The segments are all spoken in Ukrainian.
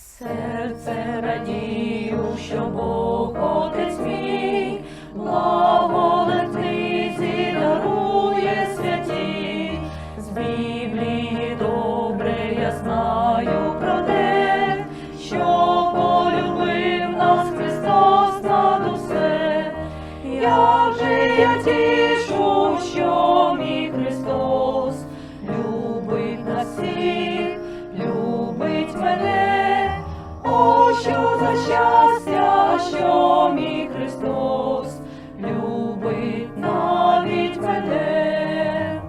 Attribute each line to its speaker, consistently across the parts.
Speaker 1: Серце радію, що Бог отець мій, благолетниці дарує святі, з Біблії добре я знаю про те, що полюбив нас Христос над усе, як же я ті. За щастя, що мій Христос любить навіть мене.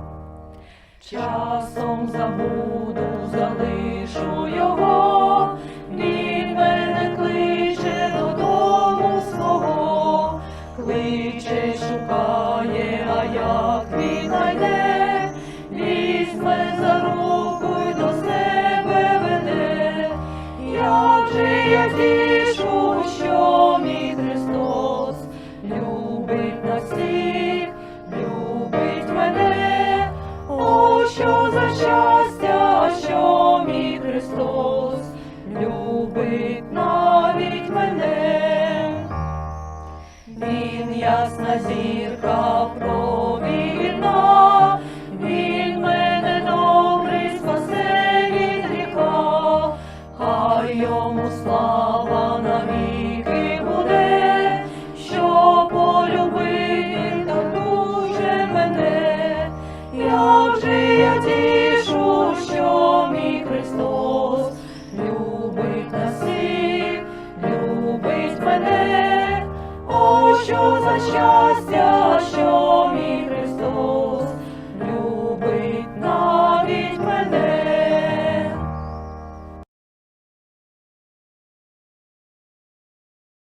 Speaker 1: Часом забуду, залишу його, він мене кличе додому свого, кличе, шукає, а як він найде, що за щастя, що мій Христос любить навіть мене. Він ясна зірка провідна, він мене добрий спасе від гріха, хай йому слава навіки буде, що полюбив так дуже мене, за щастя,